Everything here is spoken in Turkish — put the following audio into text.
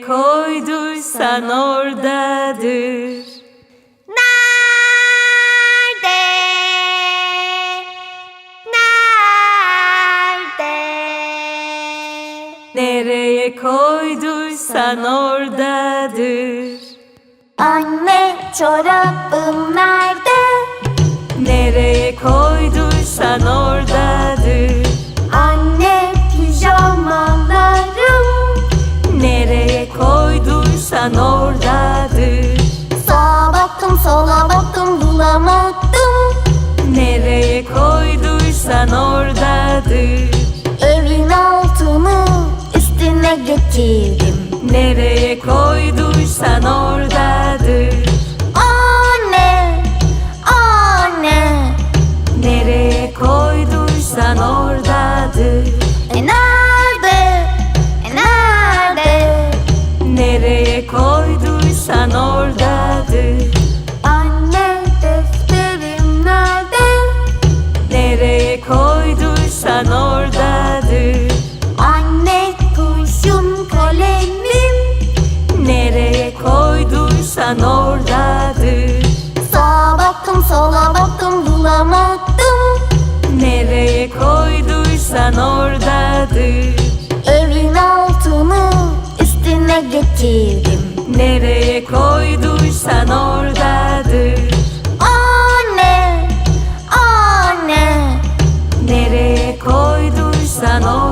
koyduysan oradadır. Nerede? Nerede? Nereye koyduysan oradadır. Anne çorabım nerede? Koyduysan oradadır. Sağa baktım sola baktım bulamadım Nereye koyduysan oradadır. Evin altını üstüne getirdim Nereye koyduysan oradadır. Koyduysan oradadır. Anne defterim nerede Nereye koyduysan oradadır. Anne kurşun kalemim Nereye koyduysan oradadır. Sağa baktım sola baktım bulamadım Nereye koyduysan oradadır. Evin altını üstüne getirdim Nereye koyduysan oradadır. Anne, anne Nereye koyduysan oradadır.